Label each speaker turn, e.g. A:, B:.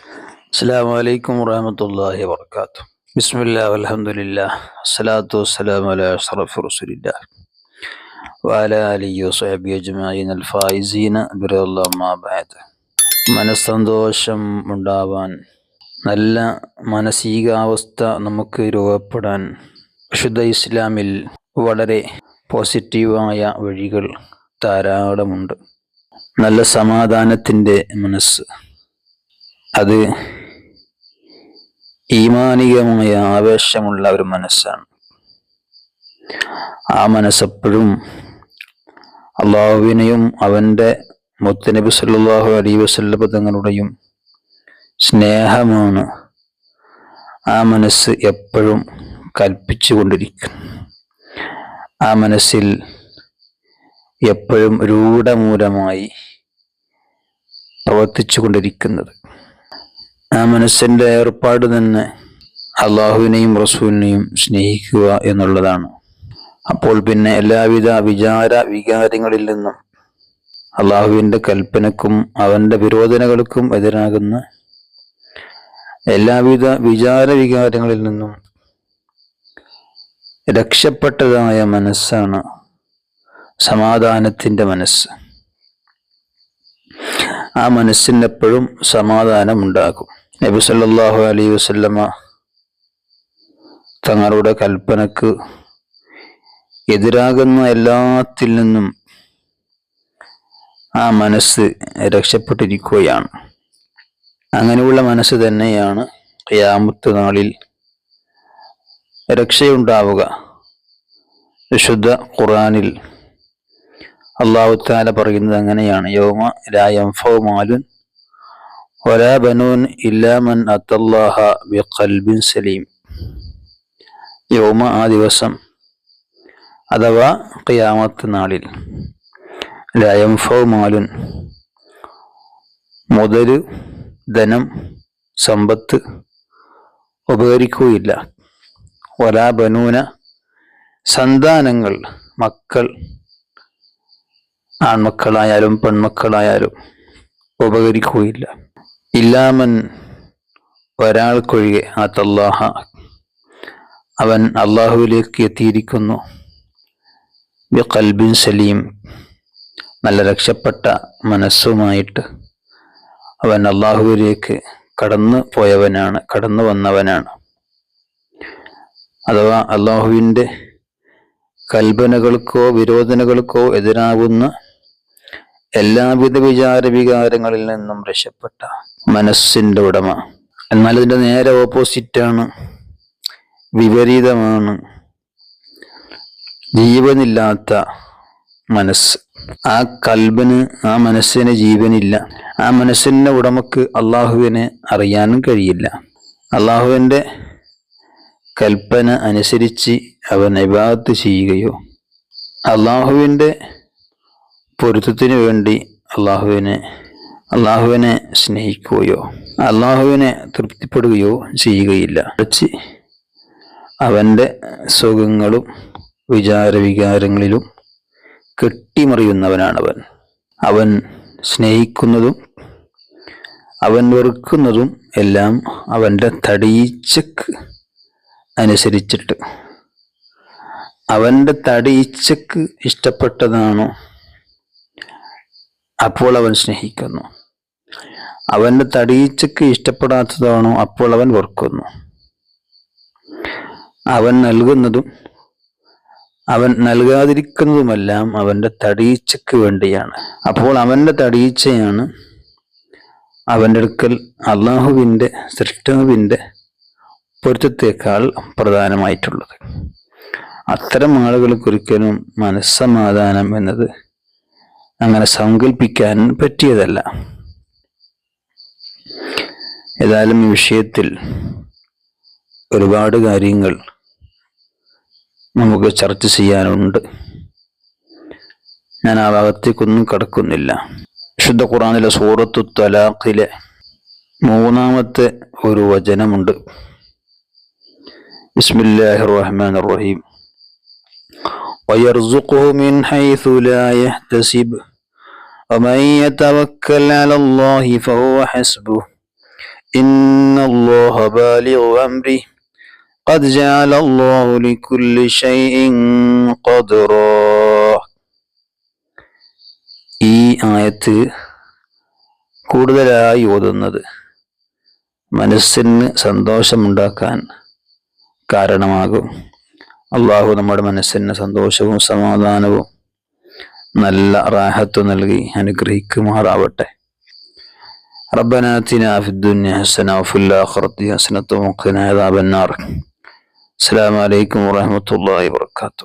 A: അസ്സാം വലൈക്കും വാഹമത്തല്ലാഹി വർക്കാത്തു ബിസ്മില്ലാ അലഹമുല്ലാ അസ്സലാത്തു വസ്സലാമു അലാ അഷ്റഫി റസൂലില്ല വാല ആലിഹി വസഹബി അജ്മഈൻ. അൽ ഫായിസീന ബഅദ്. മനസ്സന്തോഷം ഉണ്ടാവാൻ നല്ല മാനസികാവസ്ഥ നമുക്ക് രൂപപ്പെടാൻ വിശുദ്ധ ഇസ്ലാമിൽ വളരെ പോസിറ്റീവായ വഴികൾ ധാരാളമുണ്ട്. നല്ല സമാധാനത്തിന്റെ മനസ്സ്. അത് ഈമാനികമായ ആവേശമുള്ള ഒരു മനസ്സാണ്. ആ മനസ്സെപ്പോഴും അള്ളാഹുവിനെയും അവന്റെ മുത്തനബി സല്ലാഹു അലൈ വസല്ല തങ്ങളുടെയും സ്നേഹമാണ് ആ മനസ്സ് എപ്പോഴും കൽപ്പിച്ചു കൊണ്ടിരിക്കും ആ മനസ്സിൽ എപ്പോഴും രൂഢമൂലമായി പ്രവർത്തിച്ചു കൊണ്ടിരിക്കുന്നത്. ആ മനസ്സിന്റെ ഏർപ്പാട് തന്നെ അള്ളാഹുവിനെയും റസൂലിനെയും സ്നേഹിക്കുക എന്നുള്ളതാണ്. അപ്പോൾ പിന്നെ എല്ലാവിധ വിചാര വികാരങ്ങളിൽ നിന്നും അള്ളാഹുവിന്റെ കൽപ്പനക്കും അവന്റെ വിരോധനകൾക്കും എതിരാകുന്ന എല്ലാവിധ വിചാര വികാരങ്ങളിൽ നിന്നും രക്ഷപ്പെട്ടതായ മനസ്സാണ് സമാധാനത്തിന്റെ മനസ്സ്. ആ മനസ്സിനെപ്പോഴും സമാധാനമുണ്ടാകും നബി സല്ലാഹു അലൈഹി വസല്ലമ തങ്ങളുടെ കൽപ്പനക്ക് എതിരാകുന്ന എല്ലാത്തിൽ നിന്നും ആ മനസ്സ് രക്ഷപ്പെട്ടിരിക്കുകയാണ്. അങ്ങനെയുള്ള മനസ്സ് തന്നെയാണ് യാമത്ത് നാളിൽ രക്ഷയുണ്ടാവുക. വിശുദ്ധ ഖുറാനിൽ അള്ളാഹുത്താല പറയുന്നത് അങ്ങനെയാണ് യോമ രായംഫോ بنون إلا من أتى الله بقلب സലീം യോമ ആ ദിവസം അഥവാ ഖിയാമത്ത് നാളിൽ. രായംഫോ മാലുൻ. മുതൽ ധനം സമ്പത്ത് ഉപകരിക്കുകയില്ല. ഒരാ ബനൂന. സന്താനങ്ങൾ മക്കൾ ആൺമക്കളായാലും പെൺമക്കളായാലും ഉപകരിക്കുകയില്ല. ഇല്ലാമൻ ഒരാൾക്കൊഴികെ തല്ലാഹ അവൻ അള്ളാഹുവിലേക്ക് എത്തിയിരിക്കുന്നു. ബി കൽബിൻ സലീം. നല്ല രക്ഷപ്പെട്ട മനസ്സുമായിട്ട് അവൻ അള്ളാഹുവിലേക്ക് കടന്നു പോയവനാണ് കടന്നു വന്നവനാണ്. അഥവാ അള്ളാഹുവിന്റെ കൽപ്പനകൾക്കോ വിരോധനകൾക്കോ എതിരാകുന്ന എല്ലാവിധ വിചാര വികാരങ്ങളിൽ നിന്നും രക്ഷപ്പെട്ട മനസ്സിന്റെ ഉടമ. എന്നാൽ ഇതിന്റെ നേരെ ഓപ്പോസിറ്റാണ് വിപരീതമാണ്. ജീവനില്ലാത്ത മനസ്സ്. ആ കൽബന് ആ മനസ്സിന് ജീവനില്ല. ആ മനസ്സിന്റെ ഉടമക്ക് അള്ളാഹുവിനെ അറിയാനും കഴിയില്ല. അള്ളാഹുവിന്റെ കൽപ്പന അനുസരിച്ച് അവൻ ഇബാദത്ത് ചെയ്യുകയോ അള്ളാഹുവിന്റെ പൊരുത്തത്തിന് വേണ്ടി അള്ളാഹുവിനെ അള്ളാഹുവിനെ സ്നേഹിക്കുകയോ അള്ളാഹുവിനെ തൃപ്തിപ്പെടുകയോ ചെയ്യുകയില്ല. മറിച്ച് അവന്റെ സുഖങ്ങളും വിചാരവികാരങ്ങളിലും കെട്ടിമറിയുന്നവനാണവൻ. അവൻ സ്നേഹിക്കുന്നതും അവൻ വെറുക്കുന്നതും എല്ലാം അവന്റെ തടീച്ചക്ക് അനുസരിച്ചിട്ട്. അവന്റെ തടീച്ചക്ക് ഇഷ്ടപ്പെട്ടതാണോ? അപ്പോൾ അവൻ സ്നേഹിക്കുന്നു. അവന്റെ തടീച്ചയ്ക്ക് ഇഷ്ടപ്പെടാത്തതാണോ? അപ്പോൾ അവൻ വെറുക്കുന്നു അവൻ നൽകുന്നതും അവൻ നൽകാതിരിക്കുന്നതുമെല്ലാം അവന്റെ തടീച്ചയ്ക്ക് വേണ്ടിയാണ്. അപ്പോൾ അവന്റെ തടീച്ചയാണ് അവന്റെ അടുക്കൽ അള്ളാഹുവിന്റെ സൃഷ്ടാവിന്റെ പൊരുത്തത്തേക്കാൾ പ്രധാനമായിട്ടുള്ളത്. അത്തരം ആളുകൾക്ക് ഒരിക്കലും മനസ്സമാധാനം എന്നത് അങ്ങനെ സങ്കല്പിക്കാൻ പറ്റിയതല്ല. ഏതായാലും ഈ വിഷയത്തിൽ ഒരുപാട് കാര്യങ്ങൾ നമുക്ക് ചർച്ച ചെയ്യാനുണ്ട് ഞാൻ ആ ഭാഗത്തേക്കൊന്നും കടക്കുന്നില്ല വിശുദ്ധ ഖുറാനിലെ സൂറത്തു തലാഖിലെ മൂന്നാമത്തെ ഒരു വചനമുണ്ട് ബിസ്മില്ലാഹി റഹ്മാൻ റഹീം ويرزقه من حيث لا يحتسب ومن يتوكل على الله فهو حسبه إن الله بالغ أمره قد جعل الله لكل شيء قدرا ഈ ആയത്ത് കൂടുതലായി ഓതുന്നത് മനസ്സിന് സന്തോഷമുണ്ടാക്കാൻ കാരണമാകും അള്ളാഹു നമ്മുടെ മനസ്സിന് സന്തോഷവും സമാധാനവും നല്ല റാഹത്തും നൽകി അനുഗ്രഹിക്കുമാറാവട്ടെ ربنا آتنا في الدنيا حسنة وفي الآخرة حسنة وقنا عذاب النار السلام عليكم ورحمة الله وبركاته